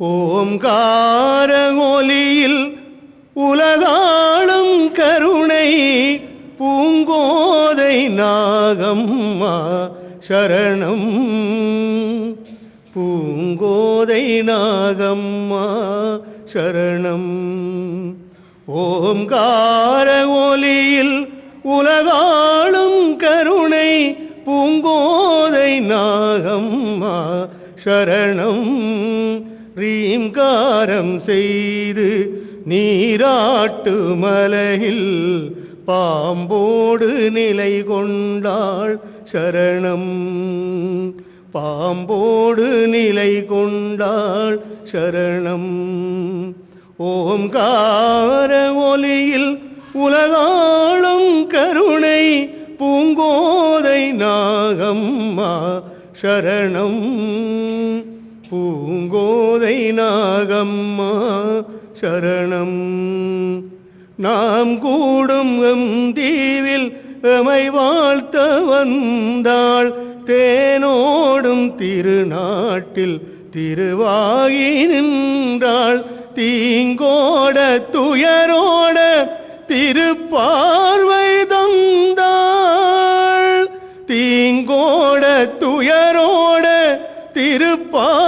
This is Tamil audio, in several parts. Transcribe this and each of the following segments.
ஓம்கார ஒலியில் உலகாளும் கருணை பூங்கோதை நாகம்மா சரணம். பூங்கோதை நாகம்மா சரணம். ஓம்கார ஒலியில் உலகாளும் கருணை பூங்கோதை நாகம்மா சரணம். ரீங்காரம் செய்து நீராட்டு மலையில் பாம்போடு நிலை கொண்டாள் சரணம். பாம்போடு நிலை கொண்டாள் சரணம். ஓம்கார ஒலியில் உலகாளும் கருணை பூங்கோதை நாகம்மா சரணம். பூங்க பூங்கோதை நாகம்மா சரணம். நாம் கூடும் எம் தீவில் எமை வாழ்த்த வந்தாள். தேனோடும் திருநாட்டில் திருவாகி நின்றாள். தீங்கோட துயரோட திருப்பார்வை தந்தாள். தீங்கோட துயரோட திருப்பார்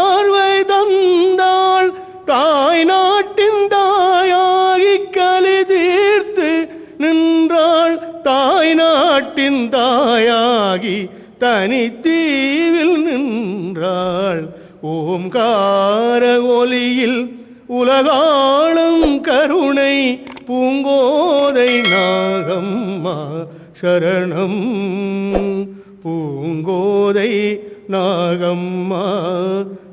தனித்தீவில் நின்றாள். ஓம்கார ஒலியில் உலகாளும் கருணை பூங்கோதை நாகம்மா சரணம். பூங்கோதை நாகம்மா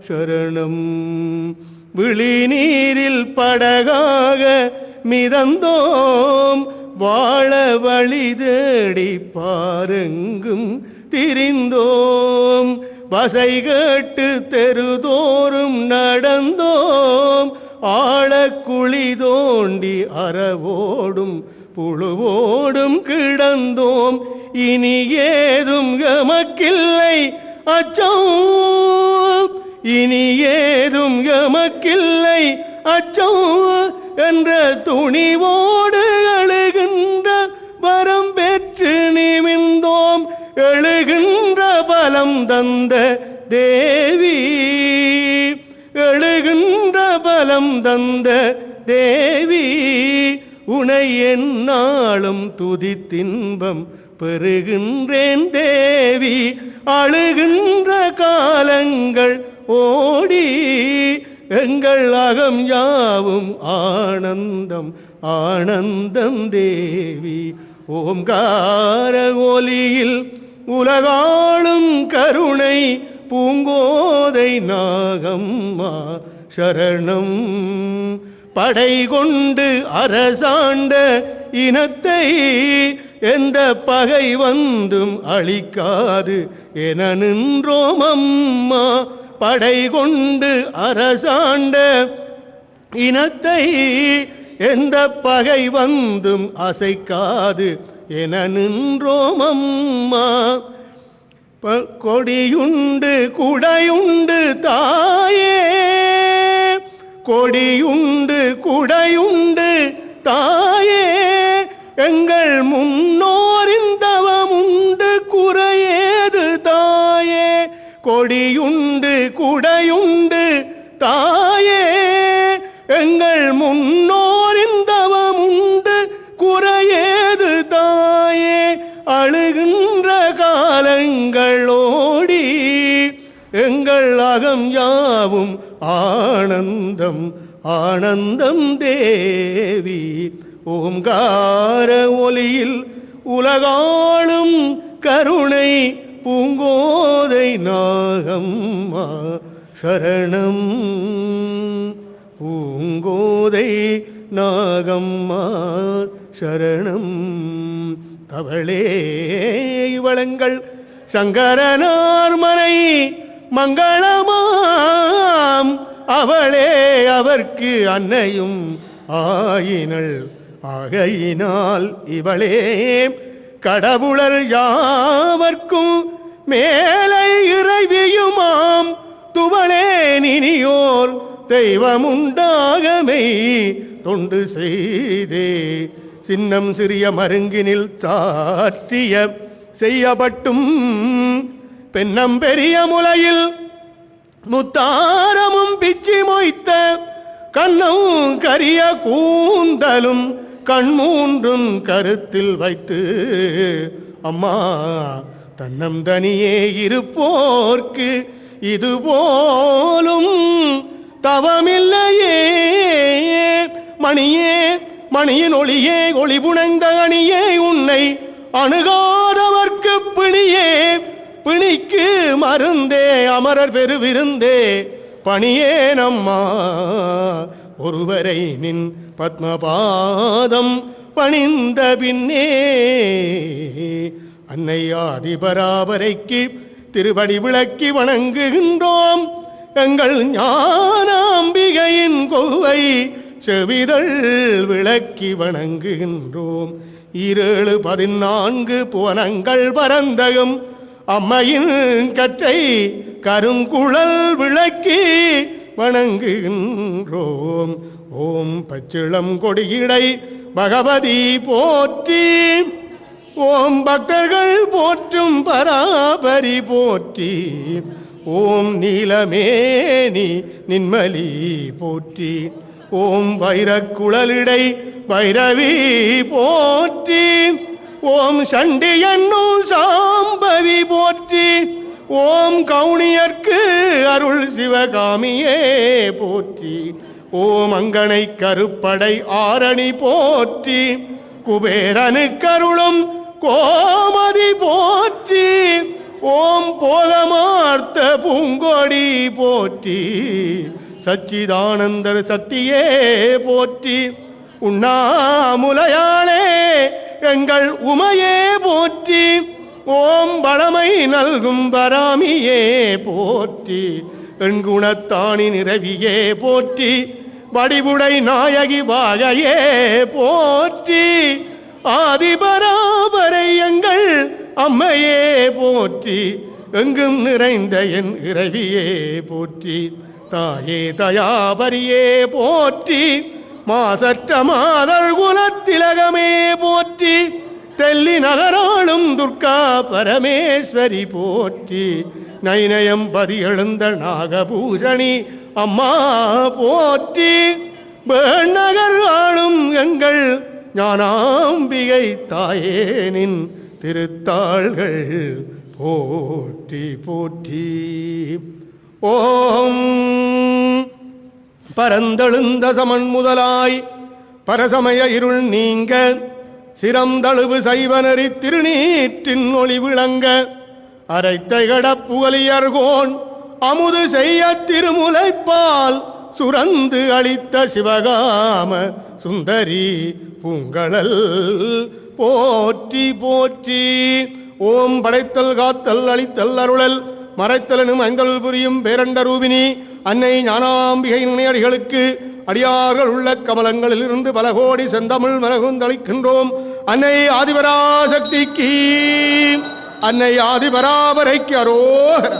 சரணம். விழிநீரில் படகாக மிதந்தோம். வாழ வழி தேடி பாருங்கும் திரிந்தோம். வசை கேட்டு தெருதோறும் நடந்தோம். ஆழக்குழி தோண்டி அறவோடும் புழுவோடும் கிடந்தோம். இனி ஏதும் எமக்கில்லை அச்சம். இனி ஏதும் எமக்கில்லை அச்சம். என்ற துணிவோடு வரம் தந்த தேவி எழுகின்ற பலம் தந்த தேவி உனை என்னாலும் துதித்தின்பம் பெறுகின்றேன் தேவி. அழுகின்ற காலங்கள் ஓடி எங்கள் அகம் யாவும் ஆனந்தம் ஆனந்தம் தேவி. ஓம்கார ஒலியில் உலகாளும் கருணை பூங்கோதை நாகம்மா சரணம். படை கொண்டு அரசாண்ட இனத்தை எந்த பகை வந்தும் அழிக்காது என நின்றோம் அம்மா படை கொண்டு அரசாண்ட இனத்தை எந்த பகை வந்தும் அசைக்காது என நின்றோம் அம்மா கொடியுண்டு குடையுண்டு தாயே. கொடியுண்டு குடையுண்டு தாயே. எங்கள் முன்னோரின் தவமுண்டு குறையேது தாயே. கொடியுண்டு குடையுண்டு தாயே. யாவும் ஆனந்தம் ஆனந்தம் தேவி. ஓங்கார ஒலியில் உலகாளும் கருணை பூங்கோதை நாகம்மா சரணம். பூங்கோதை நாகம்மா சரணம். தவளே இவளங்கள் சங்கரனார்மனை மங்களமாம். அவளே அவர்க்கு அன்னையும் ஆயினள். ஆகையினால் இவளே கடவுளர் யாவர்க்கும் மேலை இறைவியுமாம். துவளே நினியோர் தெய்வமுண்டாகமை தொண்டு செய்தே. சின்னம் சிறிய மருங்கினில் சாற்றிய செய்யப்பட்டும் பெண்ணம் பெரிய முலையில் முத்தாரமும் பிச்சி மொய்த்த கண்ணும் கரிய கூந்தலும் கண்மூன்றும் கருத்தில் வைத்து அம்மா தன்னம் தனியே இருப்போர்க்கு இது போலும் தவமில்லையே. மணியே மணியின் ஒளியே ஒளி அணியே உன்னை அணுகாதவர்க்கு பிணியே. பிணிக்கு மருந்தே அமரர் பெருவிருந்தே. பணியே நம்மா ஒருவரை நின் பத்மபாதம் பணிந்த பின்னே. அன்னை திருவடி விளக்கி வணங்குகின்றோம். எங்கள் ஞானாம்பிகையின் கொவை செவிதழ் விளக்கி வணங்குகின்றோம். ஈரேழு பதினான்கு புவனங்கள் பரந்தகும் அம்மையின் கற்றை கருங்குழல் விளக்கி வணங்குகின்றோம். ஓம் பச்சிளம் கொடியிடை பகவதி போற்றி. ஓம் பக்தர்கள் போற்றும் பராபரி போற்றி. ஓம் நீலமேனி நின்மலி போற்றி. ஓம் வைரக்குழலிடை பைரவி போற்றி. ஓம் சண்டி என்னும் சாம்பவி போற்றி. ஓம் கவுனியர்க்கு அருள் சிவகாமியே போற்றி. ஓம் அங்கனை கருப்படை ஆரணி போற்றி. குபேரனு கருளும் கோமதி போற்றி. ஓம் போகமார்த்த பூங்கொடி போற்றி. சச்சிதானந்தர் சத்தியே போற்றி. உண்ணாமுலையாளே எங்கள் உமையே போற்றி ஓம் வளமை நல்கும் பராமியே போற்றி. எண்குணத்தானி நிறவியே போற்றி வடிவுடை நாயகி வாகையே போற்றி. ஆதிபராபரை எங்கள் அம்மையே போற்றி எங்கும் நிறைந்த என் இறைவியே போற்றி. தாயே தயாபரியே போற்றி. மாசற்ற மாதர் குலத்திலகமே போற்றி தெல்லி நகராளும் துர்கா பரமேஸ்வரி போற்றி. நைநயம் பதி எழுந்த நாகபூஷணி அம்மா போற்றி. நகர் ஆளும் எங்கள் ஞானாம்பிகை தாயேனின் திருத்தாள்கள் போற்றி போற்றி. ஓம் பரந்தெழுந்த சமன் முதலாய் பரசமய இருள் நீங்க சிரந்தழுவு சைவனறி திருநீற்றின் ஒளி விளங்க அரைத்தை கடப்புகலியர்கோன் அமுது செய்ய திருமுலைப்பால் சுரந்து அளித்த சிவகாம சுந்தரி பூங்கழல். போற்றி போற்றி. ஓம் படைத்தல் காத்தல் அளித்தல் அருளல். மறைத்தலனும் ஐந்தல் புரியும் பேரண்ட ரூபினி அன்னை ஞானாம்பிகை நினையடிகளுக்கு அடியார்கள் உள்ள கமலங்களில் இருந்து பல கோடி செந்தமிழ் மலகுந்தளிக்கின்றோம் அன்னை ஆதிபராசக்திக்கு அன்னை ஆதிபராபரைக்கு அரோகரா.